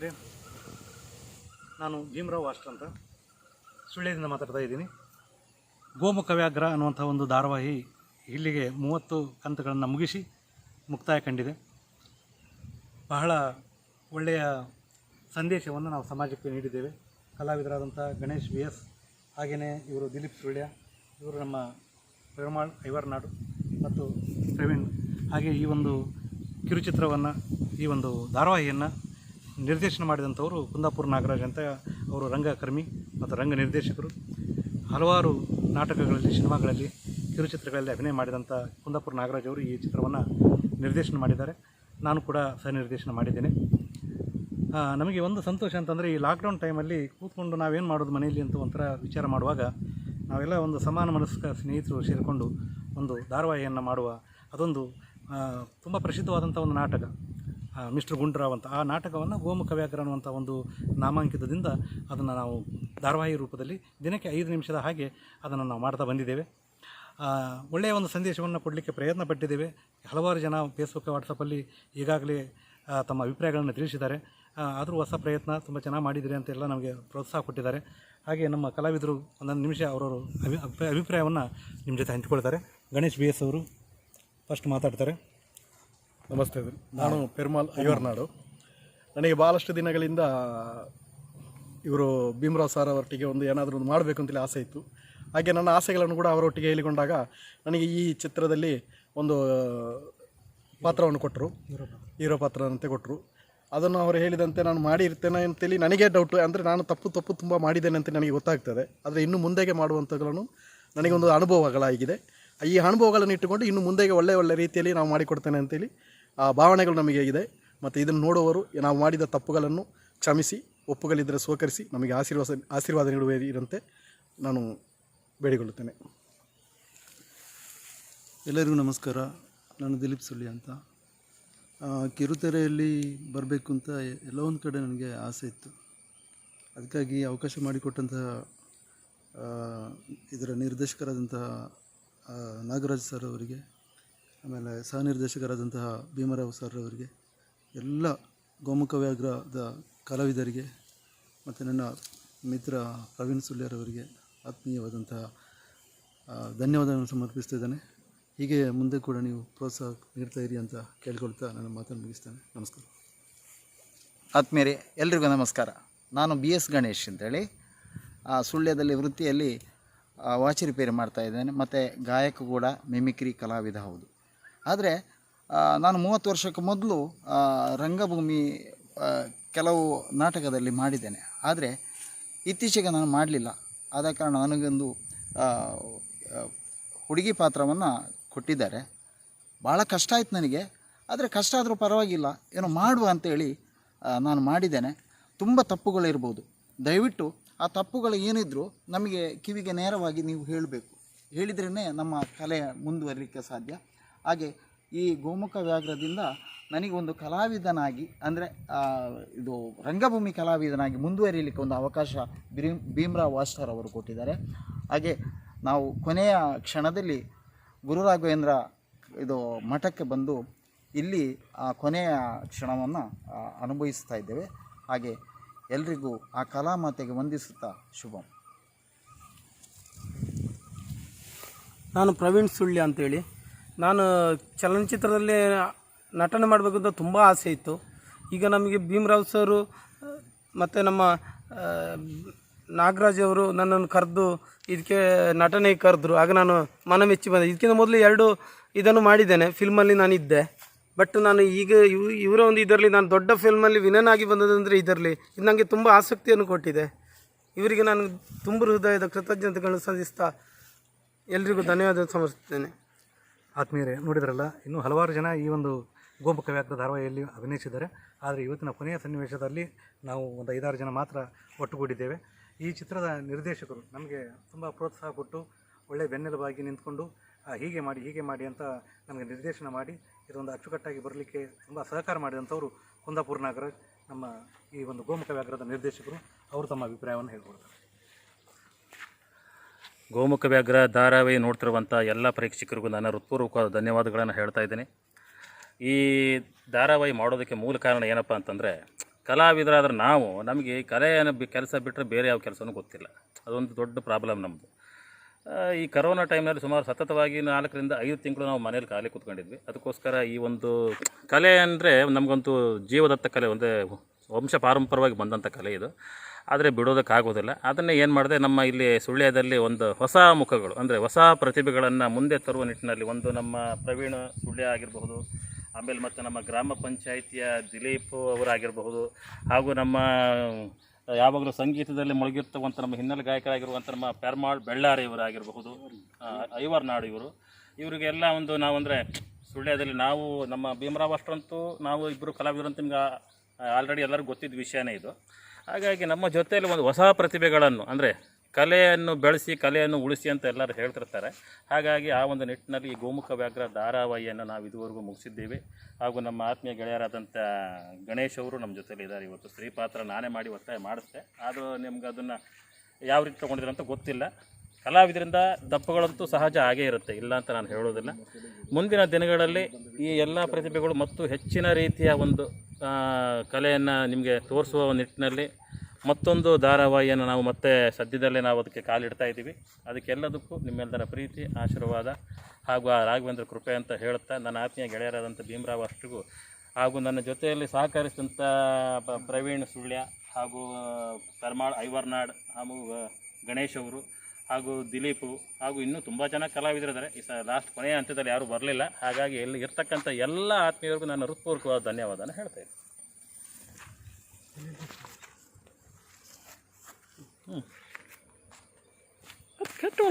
ಸರಿ ನಾನು ಭೀಮರಾವ್ ಅಷ್ಟರ್ ಅಂತ ಸುಳ್ಯದಿಂದ ಮಾತಾಡ್ತಾ ಇದ್ದೀನಿ. ಗೋಮುಖ ವ್ಯಾಘ್ರ ಅನ್ನುವಂಥ ಒಂದು ಧಾರಾವಾಹಿ ಇಲ್ಲಿಗೆ ಮೂವತ್ತು ಕಂತುಗಳನ್ನು ಮುಗಿಸಿ ಮುಕ್ತಾಯ ಕಂಡಿದೆ. ಬಹಳ ಒಳ್ಳೆಯ ಸಂದೇಶವನ್ನು ನಾವು ಸಮಾಜಕ್ಕೆ ನೀಡಿದ್ದೇವೆ. ಕಲಾವಿದರಾದಂಥ ಗಣೇಶ್ ವಿ ಎಸ್, ಹಾಗೆಯೇ ಇವರು ದಿಲೀಪ್ ಸುಳ್ಯ, ಇವರು ನಮ್ಮ ಪೆರುಮಾಳ್ ಐವರ್ನಾಡು ಮತ್ತು ಪ್ರವೀಣ್. ಹಾಗೆ ಈ ಒಂದು ಕಿರುಚಿತ್ರವನ್ನು, ಈ ಒಂದು ಧಾರಾವಾಹಿಯನ್ನು ನಿರ್ದೇಶನ ಮಾಡಿದಂಥವರು ಕುಂದಾಪುರ ನಾಗರಾಜ್ ಅಂತ ಅವರು ರಂಗಕರ್ಮಿ ಮತ್ತು ರಂಗ ನಿರ್ದೇಶಕರು. ಹಲವಾರು ನಾಟಕಗಳಲ್ಲಿ, ಸಿನಿಮಾಗಳಲ್ಲಿ, ಕಿರುಚಿತ್ರಗಳಲ್ಲಿ ಅಭಿನಯ ಮಾಡಿದಂಥ ಕುಂದಾಪುರ ನಾಗರಾಜ್ ಅವರು ಈ ಚಿತ್ರವನ್ನು ನಿರ್ದೇಶನ ಮಾಡಿದ್ದಾರೆ. ನಾನು ಕೂಡ ಸಹ ನಿರ್ದೇಶನ ಮಾಡಿದ್ದೇನೆ. ನಮಗೆ ಒಂದು ಸಂತೋಷ ಅಂತಂದರೆ ಈ ಲಾಕ್ಡೌನ್ ಟೈಮಲ್ಲಿ ಕೂತ್ಕೊಂಡು ನಾವೇನು ಮಾಡೋದು ಮನೆಯಲ್ಲಿ ಅಂತ ಒಂಥರ ವಿಚಾರ ಮಾಡುವಾಗ ನಾವೆಲ್ಲ ಒಂದು ಸಮಾನ ಮನಸ್ಕ ಸ್ನೇಹಿತರು ಸೇರಿಕೊಂಡು ಒಂದು ಧಾರಾವಾಹಿಯನ್ನು ಮಾಡುವ ಅದೊಂದು ತುಂಬ ಪ್ರಸಿದ್ಧವಾದಂಥ ಒಂದು ನಾಟಕ. ಮಿಸ್ಟರ್ ಗುಂಡ್ರಾವ್ ಅಂತ. ಆ ನಾಟಕವನ್ನು ಗೋಮುಖ ವ್ಯಾಕರ ಅನ್ನುವಂಥ ಒಂದು ನಾಮಾಂಕಿತದಿಂದ ಅದನ್ನು ನಾವು ಧಾರಾವಾಹಿ ರೂಪದಲ್ಲಿ ದಿನಕ್ಕೆ ಐದು ನಿಮಿಷದ ಹಾಗೆ ಅದನ್ನು ನಾವು ಮಾಡ್ತಾ ಬಂದಿದ್ದೇವೆ. ಒಳ್ಳೆಯ ಒಂದು ಸಂದೇಶವನ್ನು ಕೊಡಲಿಕ್ಕೆ ಪ್ರಯತ್ನ ಪಟ್ಟಿದ್ದೇವೆ. ಹಲವಾರು ಜನ ಫೇಸ್ಬುಕ್ ವಾಟ್ಸಪ್ಪಲ್ಲಿ ಈಗಾಗಲೇ ತಮ್ಮ ಅಭಿಪ್ರಾಯಗಳನ್ನು ತಿಳಿಸಿದ್ದಾರೆ. ಆದರೂ ಹೊಸ ಪ್ರಯತ್ನ ತುಂಬ ಚೆನ್ನಾಗಿ ಮಾಡಿದಿರಿ ಅಂತೆಲ್ಲ ನಮಗೆ ಪ್ರೋತ್ಸಾಹ ಕೊಟ್ಟಿದ್ದಾರೆ. ಹಾಗೆ ನಮ್ಮ ಕಲಾವಿದರು ಒಂದೊಂದು ನಿಮಿಷ ಅವರವರು ಅಭಿ- ಅಭಿಪ್ರಾಯವನ್ನು ನಿಮ್ಮ ಜೊತೆ ಹಂಚಿಕೊಳ್ತಾರೆ. ಗಣೇಶ್ ಬಿ ಎಸ್ ಅವರು ಫಸ್ಟ್ ಮಾತಾಡ್ತಾರೆ. ನಮಸ್ತೆ. ನಾನು ಪೆರ್ಮಾಲ್ ಐವರ್ನಾಡು ನನಗೆ ಭಾಳಷ್ಟು ದಿನಗಳಿಂದ ಇವರು ಭೀಮರಾವ್ ಸರ್ ಅವರೊಟ್ಟಿಗೆ ಒಂದು ಏನಾದರೂ ಒಂದು ಮಾಡಬೇಕು ಅಂತೇಳಿ ಆಸೆ ಇತ್ತು. ಹಾಗೆ ನನ್ನ ಆಸೆಗಳನ್ನು ಕೂಡ ಅವರೊಟ್ಟಿಗೆ ಹೇಳಿಕೊಂಡಾಗ ನನಗೆ ಈ ಚಿತ್ರದಲ್ಲಿ ಒಂದು ಪಾತ್ರವನ್ನು ಕೊಟ್ಟರು. ಹೀರೋ ಪಾತ್ರ ಅಂತ ಕೊಟ್ಟರು. ಅದನ್ನು ಅವರು ಹೇಳಿದಂತೆ ನಾನು ಮಾಡಿರ್ತೇನೆ ಅಂತೇಳಿ ನನಗೆ ಡೌಟ್ ಅಂದರೆ ನಾನು ತಪ್ಪು ತಪ್ಪು ತುಂಬ ಮಾಡಿದ್ದೇನೆ ಅಂತ ನನಗೆ ಗೊತ್ತಾಗ್ತದೆ. ಆದರೆ ಇನ್ನು ಮುಂದೆಗೆ ಮಾಡುವಂಥಗಳನ್ನು ನನಗೊಂದು ಅನುಭವಗಳಾಗಿದೆ. ಈ ಅನುಭವಗಳನ್ನು ಇಟ್ಟುಕೊಂಡು ಇನ್ನು ಮುಂದೆಗೆ ಒಳ್ಳೆಯ ಒಳ್ಳೆಯ ರೀತಿಯಲ್ಲಿ ನಾವು ಮಾಡಿಕೊಡ್ತೇನೆ ಅಂತೇಳಿ ಆ ಭಾವನೆಗಳು ನಮಗೆ ಇದೆ. ಮತ್ತು ಇದನ್ನು ನೋಡುವವರು ನಾವು ಮಾಡಿದ ತಪ್ಪುಗಳನ್ನು ಕ್ಷಮಿಸಿ, ಒಪ್ಪುಗಳಿದ್ದರೆ ಸ್ವೀಕರಿಸಿ, ನಮಗೆ ಆಶೀರ್ವಾದ ಆಶೀರ್ವಾದ ನೀಡುವಿರಂತೆ ನಾನು ಬೇಡಿಕೊಳ್ಳುತ್ತೇನೆ. ಎಲ್ಲರಿಗೂ ನಮಸ್ಕಾರ. ನಾನು ದಿಲೀಪ್ ಸುಳ್ಳಿ ಅಂತ. ಕಿರುತೆರೆಯಲ್ಲಿ ಬರಬೇಕು ಅಂತ ಒಂದು ಕಡೆ ನನಗೆ ಆಸೆ ಇತ್ತು. ಅದಕ್ಕಾಗಿ ಅವಕಾಶ ಮಾಡಿಕೊಟ್ಟಂತಹ ಇದರ ನಿರ್ದೇಶಕರಾದಂತಹ ನಾಗರಾಜ್ ಸರ್ ಅವರಿಗೆ ಆಮೇಲೆ ಸಹ ನಿರ್ದೇಶಕರಾದಂತಹ ಭೀಮರಾವ್ ಸರ್ ಅವರಿಗೆ ಎಲ್ಲ ಗೋಮುಖ ವ್ಯಾಘ್ರದ ಕಲಾವಿದರಿಗೆ ಮತ್ತು ನನ್ನ ಮಿತ್ರ ಪ್ರವೀಣ್ ಸುಳ್ಯರವರಿಗೆ ಆತ್ಮೀಯವಾದಂತಹ ಧನ್ಯವಾದಗಳನ್ನು ಸಮರ್ಪಿಸ್ತಿದ್ದೇನೆ ಹೀಗೆ ಮುಂದೆ ಕೂಡ ನೀವು ಪ್ರೋತ್ಸಾಹ ನೀಡ್ತಾ ಇರಿ ಅಂತ ಕೇಳ್ಕೊಳ್ತಾ ನನ್ನ ಮಾತನ್ನು ಮುಗಿಸ್ತೇನೆ. ನಮಸ್ಕಾರ. ಆತ್ಮೀಯರೇ, ಎಲ್ರಿಗೂ ನಮಸ್ಕಾರ. ನಾನು ಬಿ ಎಸ್ ಗಣೇಶ್ ಅಂತೇಳಿ. ಸುಳ್ಯದಲ್ಲಿ, ವೃತ್ತಿಯಲ್ಲಿ ವಾಚಿ ರಿಪೇರಿ ಮಾಡ್ತಾ ಇದ್ದೇನೆ. ಮತ್ತು ಗಾಯಕ ಕೂಡ, ಮಿಮಿಕ್ರಿ ಕಲಾವಿದ ಹೌದು. ಆದರೆ ನಾನು ಮೂವತ್ತು ವರ್ಷಕ್ಕೆ ಮೊದಲು ರಂಗಭೂಮಿ ಕೆಲವು ನಾಟಕದಲ್ಲಿ ಮಾಡಿದ್ದೇನೆ. ಆದರೆ, ಇತ್ತೀಚೆಗೆ ನಾನು ಮಾಡಲಿಲ್ಲ. ಆದ ಕಾರಣ ನನಗೊಂದು ಹುಡುಗಿ ಪಾತ್ರವನ್ನು ಕೊಟ್ಟಿದ್ದಾರೆ. ಭಾಳ ಕಷ್ಟ ಆಯ್ತು ನನಗೆ. ಆದರೆ ಕಷ್ಟ ಆದರೂ ಪರವಾಗಿಲ್ಲ. ಏನೋ ಮಾಡುವ ಅಂತೇಳಿ ನಾನು ಮಾಡಿದ್ದೇನೆ. ತುಂಬ ತಪ್ಪುಗಳಿರ್ಬೋದು. ದಯವಿಟ್ಟು ಆ ತಪ್ಪುಗಳು ಏನಿದ್ರು ನಮಗೆ ಕಿವಿಗೆ ನೇರವಾಗಿ ನೀವು ಹೇಳಬೇಕು. ಹೇಳಿದ್ರೇ ನಮ್ಮ ಕಲೆ ಮುಂದುವರಲಿಕ್ಕೆ ಸಾಧ್ಯ. ಹಾಗೆ ಈ ಗೋಮುಖ ವ್ಯಾಘ್ರದಿಂದ ನನಗೊಂದು ಕಲಾವಿದನಾಗಿ, ಅಂದರೆ ಇದು ರಂಗಭೂಮಿ ಕಲಾವಿದನಾಗಿ ಮುಂದುವರಿಯಲಿಕ್ಕೆ ಒಂದು ಅವಕಾಶ ಭೀಮ್ ಭೀಮ್ರಾವ್ ವಾಸ್ಟರ್ ಅವರು ಕೊಟ್ಟಿದ್ದಾರೆ. ಹಾಗೆ ನಾವು ಕೊನೆಯ ಕ್ಷಣದಲ್ಲಿ ಗುರು ರಾಘವೇಂದ್ರ ಇದು ಮಠಕ್ಕೆ ಬಂದು ಇಲ್ಲಿ ಆ ಕೊನೆಯ ಕ್ಷಣವನ್ನು ಅನುಭವಿಸ್ತಾ ಇದ್ದೇವೆ. ಹಾಗೆ ಎಲ್ರಿಗೂ ಆ ಕಲಾಮಾತೆಗೆ ವಂದಿಸುತ್ತಾ ಶುಭಂ. ನಾನು ಪ್ರವೀಣ್ ಸುಳ್ಯ ಅಂತೇಳಿ. ನಾನು ಚಲನಚಿತ್ರದಲ್ಲಿ ನಟನೆ ಮಾಡಬೇಕು ಅಂತ ತುಂಬ ಆಸೆ ಇತ್ತು. ಈಗ ನಮಗೆ ಭೀಮರಾವ್ ಸರು, ಮತ್ತು ನಮ್ಮ ನಾಗರಾಜ್ ಅವರು ನನ್ನನ್ನು ಕರೆದು ಇದಕ್ಕೆ ನಟನೆಗೆ ಕರೆದ್ರು. ಆಗ ನಾನು ಮನ ಮೆಚ್ಚಿ ಬಂದೆ. ಇದಕ್ಕಿಂತ ಮೊದಲು ಎರಡು ಇದನ್ನು ಮಾಡಿದ್ದೇನೆ. ಫಿಲ್ಮಲ್ಲಿ ನಾನು ಇದ್ದೆ ಬಟ್ ನಾನು ಈಗ ಇವ್, ಇವರ ಒಂದು ಇದರಲ್ಲಿ ನಾನು ದೊಡ್ಡ ಫಿಲ್ಮಲ್ಲಿ ವಿನನಾಗಿ ಬಂದದಂದರೆ ಇದರಲ್ಲಿ ಇದು ನನಗೆ ತುಂಬ ಆಸಕ್ತಿಯನ್ನು ಕೊಟ್ಟಿದೆ. ಇವರಿಗೆ ನಾನು ತುಂಬ ಹೃದಯದ ಕೃತಜ್ಞತೆಗಳನ್ನು ಸಲ್ಲಿಸ್ತಾ ಎಲ್ರಿಗೂ ಧನ್ಯವಾದ ಸಮರ್ಪಿಸ್ತೇನೆ ಆತ್ಮೀಯರೇ, ನೋಡಿದ್ರಲ್ಲ, ಇನ್ನೂ ಹಲವಾರು ಜನ ಈ ಒಂದು ಗೋಮುಖ ಧಾರಾವಾಹಿಯಲ್ಲಿ ಅಭಿನಯಿಸಿದ್ದಾರೆ. ಆದರೆ ಇವತ್ತಿನ ಕೊನೆಯ ಸನ್ನಿವೇಶದಲ್ಲಿ ನಾವು ಒಂದು ಐದಾರು ಜನ ಮಾತ್ರ ಒಟ್ಟುಗೂಡಿದ್ದೇವೆ. ಈ ಚಿತ್ರದ ನಿರ್ದೇಶಕರು ನಮಗೆ ತುಂಬ ಪ್ರೋತ್ಸಾಹ ಕೊಟ್ಟು ಒಳ್ಳೆಯ ಬೆನ್ನೆಲುಬಾಗಿ ನಿಂತ್ಕೊಂಡು ಹೀಗೆ ಮಾಡಿ ಹೀಗೆ ಮಾಡಿ ಅಂತ ನಮಗೆ ನಿರ್ದೇಶನ ಮಾಡಿ, ಇದೊಂದು ಅಚ್ಚುಕಟ್ಟಾಗಿ ಬರಲಿಕ್ಕೆ ತುಂಬ ಸಹಕಾರ ಮಾಡಿದಂಥವರು ಕುಂದಾಪುರ ನಾಗರಾಜ್, ನಮ್ಮ ಈ ಒಂದು ಗೋಮುಖ ವ್ಯಾಘ್ರದ ನಿರ್ದೇಶಕರು. ಅವರು ತಮ್ಮ ಅಭಿಪ್ರಾಯವನ್ನು ಹೇಳ್ಕೊಡ್ತಾರೆ. ಗೋಮುಖ ವ್ಯಾಘ್ರ ಧಾರಾವಾಹಿ ನೋಡ್ತಿರುವಂಥ ಎಲ್ಲ ಪ್ರೇಕ್ಷಕರಿಗೂ ನಾನು ಹೃತ್ಪೂರ್ವಕ ಧನ್ಯವಾದಗಳನ್ನು ಹೇಳ್ತಾ ಇದ್ದೀನಿ. ಈ ಧಾರಾವಾಹಿ ಮಾಡೋದಕ್ಕೆ ಮೂಲ ಕಾರಣ ಏನಪ್ಪ ಅಂತಂದರೆ, ಕಲಾವಿದರಾದ್ರೆ ನಾವು ನಮಗೆ ಕಲೆ ಕಲೆಯನ್ನು ಕೆಲಸ ಬಿಟ್ಟರೆ ಬೇರೆ ಯಾವ ಕೆಲಸನೂ ಗೊತ್ತಿಲ್ಲ. ಅದೊಂದು ದೊಡ್ಡ ಪ್ರಾಬ್ಲಮ್ ನಮ್ಮದು ಈ ಕರೋನಾ ಟೈಮ್ನಲ್ಲಿ ಸುಮಾರು ಸತತವಾಗಿ ನಾಲ್ಕರಿಂದ ಐದು ತಿಂಗಳು ನಾವು ಮನೇಲಿ ಖಾಲಿ ಕೂತ್ಕೊಂಡಿದ್ವಿ. ಅದಕ್ಕೋಸ್ಕರ ಈ ಒಂದು ಕಲೆ ಅಂದರೆ ನಮಗಂತೂ ಜೀವದತ್ತ ಕಲೆ, ಒಂದೇ ವಂಶ ಪಾರಂಪರವಾಗಿ ಬಂದಂಥ ಕಲೆ ಇದು. ಆದರೆ ಬಿಡೋದಕ್ಕಾಗೋದಿಲ್ಲ. ಅದನ್ನೇ ಏನು ಮಾಡಿದೆ, ನಮ್ಮ ಇಲ್ಲಿ ಸುಳ್ಯದಲ್ಲಿ ಒಂದು ಹೊಸ ಮುಖಗಳು, ಅಂದರೆ ಹೊಸ ಪ್ರತಿಭೆಗಳನ್ನು ಮುಂದೆ ತರುವ ನಿಟ್ಟಿನಲ್ಲಿ ಒಂದು ನಮ್ಮ ಪ್ರವೀಣ್ ಸುಳ್ಯ ಆಗಿರಬಹುದು, ಆಮೇಲೆ ಮತ್ತು ನಮ್ಮ ಗ್ರಾಮ ಪಂಚಾಯಿತಿಯ ದಿಲೀಪ್ ಅವರಾಗಿರಬಹುದು, ಹಾಗೂ ನಮ್ಮ ಯಾವಾಗಲೂ ಸಂಗೀತದಲ್ಲಿ ಮುಳುಗಿರ್ತಕ್ಕಂಥ ನಮ್ಮ ಹಿನ್ನೆಲೆ ಗಾಯಕರಾಗಿರುವಂಥ ನಮ್ಮ ಪೆರ್ಮಾಳ್ ಬೆಳ್ಳಾರಿ ಇವರಾಗಿರಬಹುದು ಐವರ್ ನಾಡು ಇವರು. ಇವರಿಗೆಲ್ಲ ಒಂದು ನಾವು ಅಂದರೆ ಸುಳ್ಯದಲ್ಲಿ ನಾವು, ನಮ್ಮ ಭೀಮರಾವ್ ಅಷ್ಟರಂತೂ ನಾವು ಇಬ್ಬರು ಕಲಾವಿದರಂತ ನಿಮ್ಗೆ ಆಲ್ರೆಡಿ ಎಲ್ಲರಿಗೂ ಗೊತ್ತಿದ್ದ ವಿಷಯನೇ ಇದು. ಹಾಗಾಗಿ ನಮ್ಮ ಜೊತೆಯಲ್ಲಿ ಒಂದು ಹೊಸ ಪ್ರತಿಭೆಗಳನ್ನು, ಅಂದರೆ ಕಲೆಯನ್ನು ಬೆಳೆಸಿ, ಕಲೆಯನ್ನು ಉಳಿಸಿ ಅಂತ ಎಲ್ಲರೂ ಹೇಳ್ತಿರ್ತಾರೆ. ಹಾಗಾಗಿ ಆ ಒಂದು ನಿಟ್ಟಿನಲ್ಲಿ ಈ ಗೋಮುಖ ವ್ಯಾಘ್ರ ಧಾರಾವಾಹಿಯನ್ನು ನಾವು ಇದುವರೆಗೂ ಮುಗಿಸಿದ್ದೀವಿ. ಹಾಗೂ ನಮ್ಮ ಆತ್ಮೀಯ ಗೆಳೆಯರಾದಂಥ ಗಣೇಶ್ ಅವರು ನಮ್ಮ ಜೊತೆಯಲ್ಲಿ ಇದ್ದಾರೆ. ಇವತ್ತು ಸ್ತ್ರೀ ಪಾತ್ರ ನಾನೇ ಮಾಡಿ ಒತ್ತಾಯ ಮಾಡಿಸ್ದೆ. ಆದರೂ ನಿಮ್ಗೆ ಅದನ್ನು ಯಾವ ರೀತಿ ತೊಗೊಂಡಿದ್ರು ಅಂತ ಗೊತ್ತಿಲ್ಲ. ಕಲಾವಿದರಿಂದ ದಪ್ಪಗಳಂತೂ ಸಹಜ ಆಗೇ ಇರುತ್ತೆ. ಇಲ್ಲ ಅಂತ ನಾನು ಹೇಳೋದಿಲ್ಲ. ಮುಂದಿನ ದಿನಗಳಲ್ಲಿ ಈ ಎಲ್ಲ ಪ್ರತಿಭೆಗಳು ಮತ್ತು ಹೆಚ್ಚಿನ ರೀತಿಯ ಒಂದು ಕಲೆಯನ್ನು ನಿಮಗೆ ತೋರಿಸುವ ನಿಟ್ಟಿನಲ್ಲಿ ಮತ್ತೊಂದು ಧಾರಾವಾಹಿಯನ್ನು ನಾವು ಮತ್ತೆ ಸದ್ಯದಲ್ಲೇ ನಾವು ಅದಕ್ಕೆ ಕಾಲಿಡ್ತಾ ಇದ್ದೀವಿ. ಅದಕ್ಕೆಲ್ಲದಕ್ಕೂ ನಿಮ್ಮೆಲ್ಲರ ಪ್ರೀತಿ, ಆಶೀರ್ವಾದ ಹಾಗೂ ಆ ರಾಘವೇಂದ್ರ ಕೃಪೆ ಅಂತ ಹೇಳುತ್ತಾ ನನ್ನ ಆತ್ಮೀಯ ಗೆಳೆಯರಾದಂಥ ಭೀಮರಾವ್ ಅಷ್ಟಿಗೂ ಹಾಗೂ ನನ್ನ ಜೊತೆಯಲ್ಲಿ ಸಹಕರಿಸಿದಂಥ ಪ್ರವೀಣ್ ಸುಳ್ಯ ಹಾಗೂ ಪರ್ಮಾಳ್ ಐವರ್ನಾಡ್ ಹಾಗೂ ಗಣೇಶ್ ಅವರು ಹಾಗೂ ದಿಲೀಪು ಹಾಗೂ ಇನ್ನೂ ತುಂಬ ಜನ ಕಲಾವಿದರಿದ್ದಾರೆ. ಈ ಸ ಲಾಸ್ಟ್ ಕೊನೆಯ ಹಂತದಲ್ಲಿ ಯಾರೂ ಬರಲಿಲ್ಲ. ಹಾಗಾಗಿ ಇಲ್ಲಿ ಇರ್ತಕ್ಕಂಥ ಎಲ್ಲ ಆತ್ಮೀಯರಿಗೂ ನಾನು ಹೃತ್ಪೂರ್ವಕವಾದ ಧನ್ಯವಾದನ ಹೇಳ್ತೇನೆ. ಇದ್ದೀನಿ